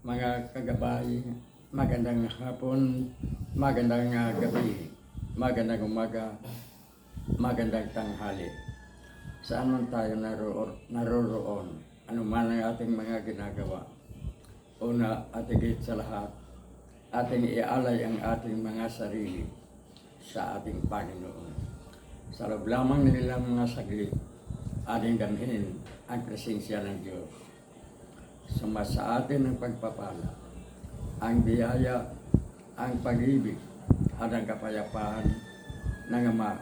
mga kagabay, magandang hapon, magandang ah, gabi, magandang umaga, magandang tanghali. Saan man tayo naroroon, naroroon ano man ang ating mga ginagawa. Una at higit sa lahat, ating ialay ang ating mga sarili sa ating Panginoon. Sa loob lamang nilang mga saglit, ating damhin ang presensya ng Diyos. Suma sa atin ang pagpapala, ang biyaya, ang pag-ibig, at ang kapayapaan ng Ama,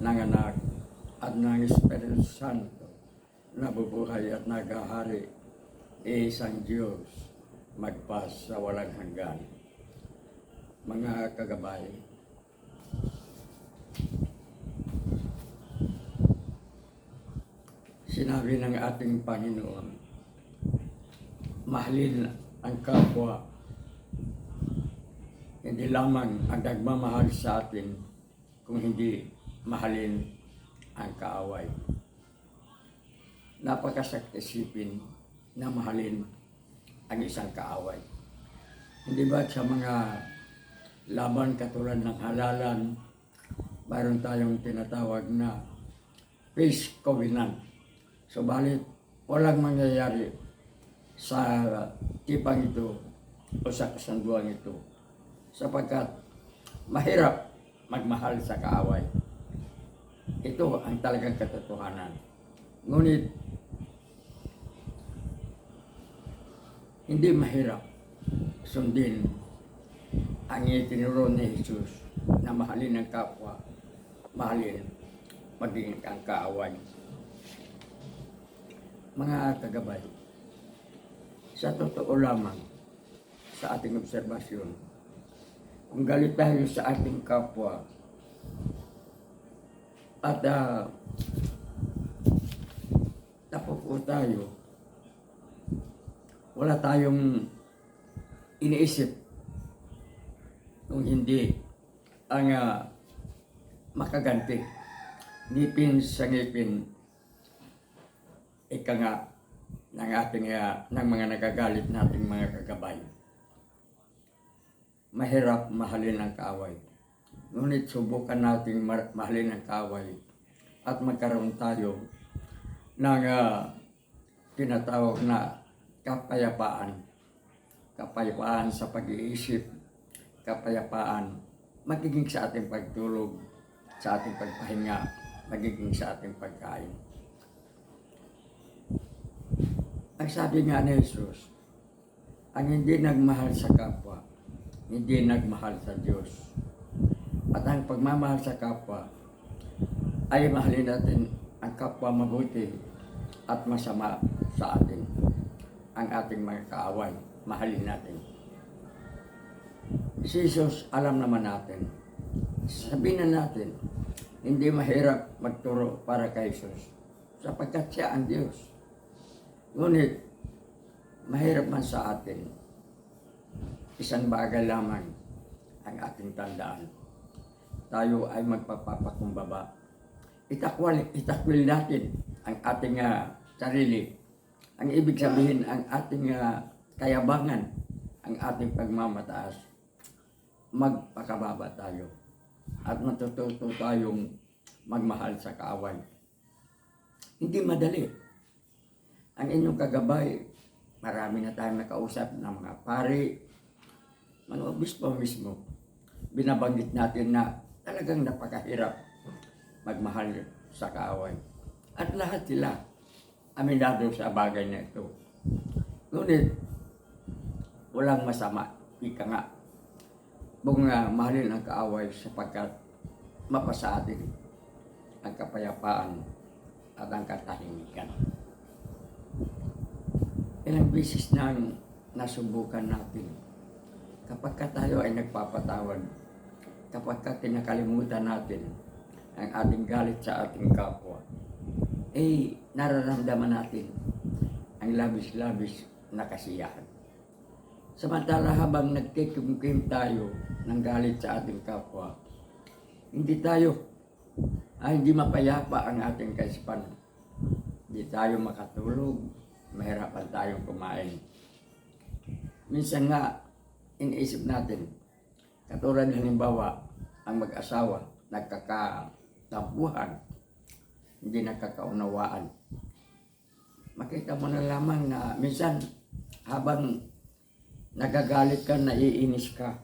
ng Anak, at ng Espiritu Santo na bubuhay at nagahari isang Diyos magpas sa walang hanggan. Mga kagabay, sinabi ng ating Panginoon, mahalin ang kapwa, hindi lamang ang nagmamahal sa atin, kung hindi mahalin ang kaaway. Napakasakit isipin na mahalin ang isang kaaway. Hindi ba sa mga laban katulad ng halalan, mayroon tayong tinatawag na peace covenant. Subalit, walang mangyayari sa tipang ito o sa kasanduan ito sapagkat mahirap magmahal sa kaaway. Ito ang talagang katotohanan. Ngunit, hindi mahirap sundin ang itinuro ni Jesus na mahalin ang kapwa, mahalin maging ang kaaway. Mga kagabay, sa totoo lamang, sa ating obserbasyon, kung galit tayo sa ating kapwa, at uh, tapupo tayo, wala tayong iniisip kung hindi ang ah, makaganti. Ngipin sa ngipin ika nga ng ating ah, ng mga nagagalit nating mga kagabay. Mahirap mahalin ang kaaway. Ngunit subukan nating ma- mahalin ang kaaway at magkaroon tayo ng ah, tinatawag na kapayapaan. Kapayapaan sa pag-iisip, kapayapaan magiging sa ating pagtulog, sa ating pagpahinga, magiging sa ating pagkain. Ang sabi nga ni Jesus, ang hindi nagmahal sa kapwa, hindi nagmahal sa Diyos. At ang pagmamahal sa kapwa ay mahalin natin ang kapwa mabuti at masama sa atin. Ang ating mga kaaway, mahalin natin. Si Jesus, alam naman natin. Sabihin na natin, hindi mahirap magturo para kay Jesus sapagkat siya ang Diyos. Ngunit, mahirap man sa atin, isang bagay lamang ang ating tandaan. Tayo ay magpapapakumbaba. Itakwal, itakwil natin ang ating ah, sarili. Ang ibig sabihin, ang ating ah, kayabangan, ang ating pagmamataas, magpakababa tayo. At matututo tayong magmahal sa kaaway. Hindi madali ang inyong kagabay, marami na tayong nakausap ng mga pari, mga obispo mismo. Binabanggit natin na talagang napakahirap magmahal sa kaaway. At lahat sila aminado sa bagay na ito. Ngunit, walang masama, ika nga, kung uh, mahalin ang kaaway sapagkat mapasa atin ang kapayapaan at ang katahimikan ilang beses na nasubukan natin. Kapag ka tayo ay nagpapatawad, kapag ka kinakalimutan natin ang ating galit sa ating kapwa, eh nararamdaman natin ang labis-labis na kasiyahan. Samantala habang nagkikumkim tayo ng galit sa ating kapwa, hindi tayo, ay hindi mapayapa ang ating kaisipan. Hindi tayo makatulog, mahirapan tayong kumain. minsan nga, iniisip natin, katulad halimbawa, ang mag-asawa, nagkakatampuhan, hindi nagkakaunawaan. Makita mo na lamang na minsan, habang nagagalit ka, naiinis ka,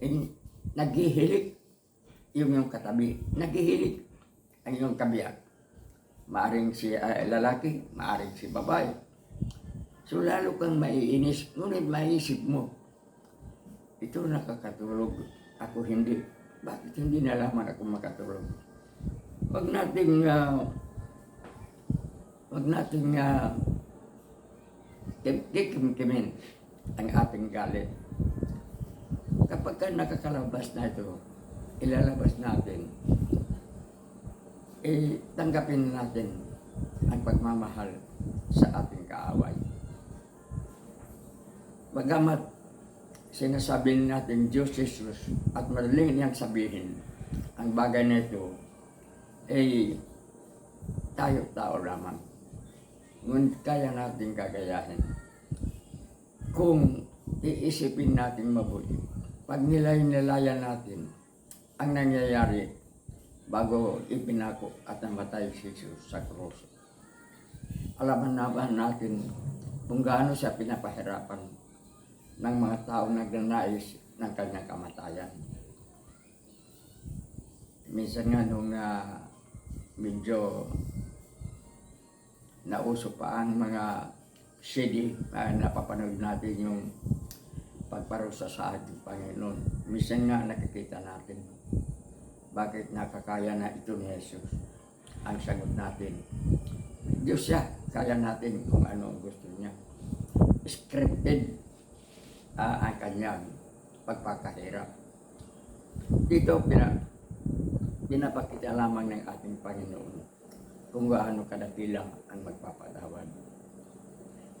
eh, naghihilik yung yung katabi. Naghihilik ang iyong kabiyak. Maaring si ah, lalaki, maaring si babae. So lalo kang maiinis, ngunit maisip mo, ito nakakatulog, ako hindi. Bakit hindi nalaman ako makatulog? Huwag nating, uh, huwag nating uh, kikimkimin ang ating galit. Kapag ka nakakalabas na ito, ilalabas natin, eh, tanggapin natin ang pagmamahal sa ating kaaway. Bagamat sinasabi natin Diyos Jesus at madaling niyang sabihin ang bagay na ito, eh, tayo tao lamang. Ngunit kaya natin kagayahin. Kung iisipin natin mabuti, pag nilay-nilayan natin ang nangyayari bago ipinako at namatay si Jesus sa krus. Alaman naman natin kung gaano siya pinapahirapan ng mga taong nagnanais ng kanyang kamatayan. Minsan nga nung ah, medyo nauso pa ang mga CD ah, napapanood natin yung pagparusa sa ating Panginoon. Minsan nga nakikita natin bakit nakakaya na ito ni Jesus. Ang sagot natin, Diyos siya, kaya natin kung ano ang gusto niya. Scripted ah, ang kanyang pagpakahirap. Dito, pina, pinapakita lamang ng ating Panginoon kung gaano kadakilang ang magpapatawad.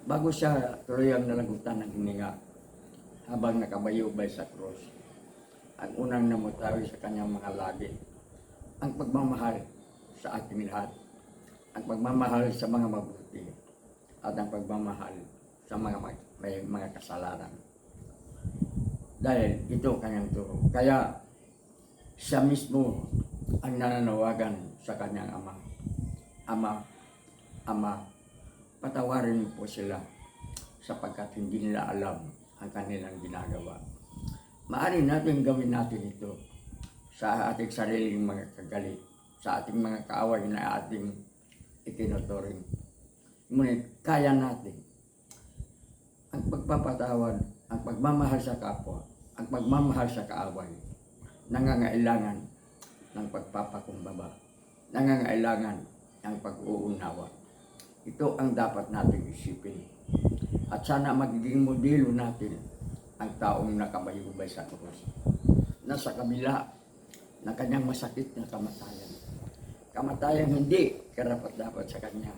Bago siya tuluyang nalagutan ng hininga habang nakabayubay sa krus, ang unang namutawi sa kanyang mga labi, ang pagmamahal sa ating lahat, ang pagmamahal sa mga mabuti, at ang pagmamahal sa mga may mga kasalanan. Dahil ito kanyang turo. Kaya siya mismo ang nananawagan sa kanyang ama. Ama, Ama, patawarin mo po sila sapagkat hindi nila alam ang kanilang ginagawa. Maaari natin gawin natin ito sa ating sariling mga kagalit, sa ating mga kaaway na ating itinuturing. Ngunit kaya natin ang pagpapatawad, ang pagmamahal sa kapwa, ang pagmamahal sa kaaway, nangangailangan ng pagpapakumbaba, nangangailangan ng pag-uunawa. Ito ang dapat nating isipin. At sana magiging modelo natin ang taong nakabayubay sa krus. Nasa kabila ng kanyang masakit na kamatayan. Kamatayan hindi karapat dapat sa kanya.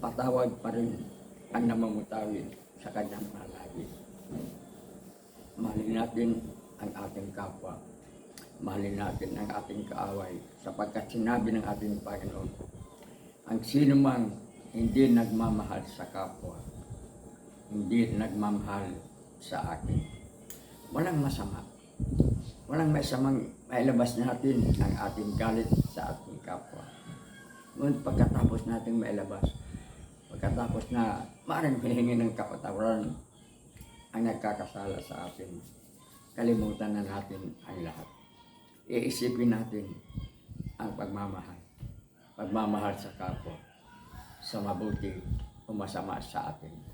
Patawad pa rin ang namamutawid sa kanyang malagi. Mahalin natin ang ating kapwa. Mahalin natin ang ating kaaway sapagkat sinabi ng ating Panginoon, ang sino mang hindi nagmamahal sa kapwa, hindi nagmamahal sa akin. Walang masama. Walang masamang mailabas natin ang ating galit sa ating kapwa. Ngunit pagkatapos natin mailabas, pagkatapos na maaaring hihingi ng kapatawaran ang nagkakasala sa atin, kalimutan na natin ang lahat. Iisipin natin ang pagmamahal. Pagmamahal sa kapwa, sa mabuti o masama sa atin.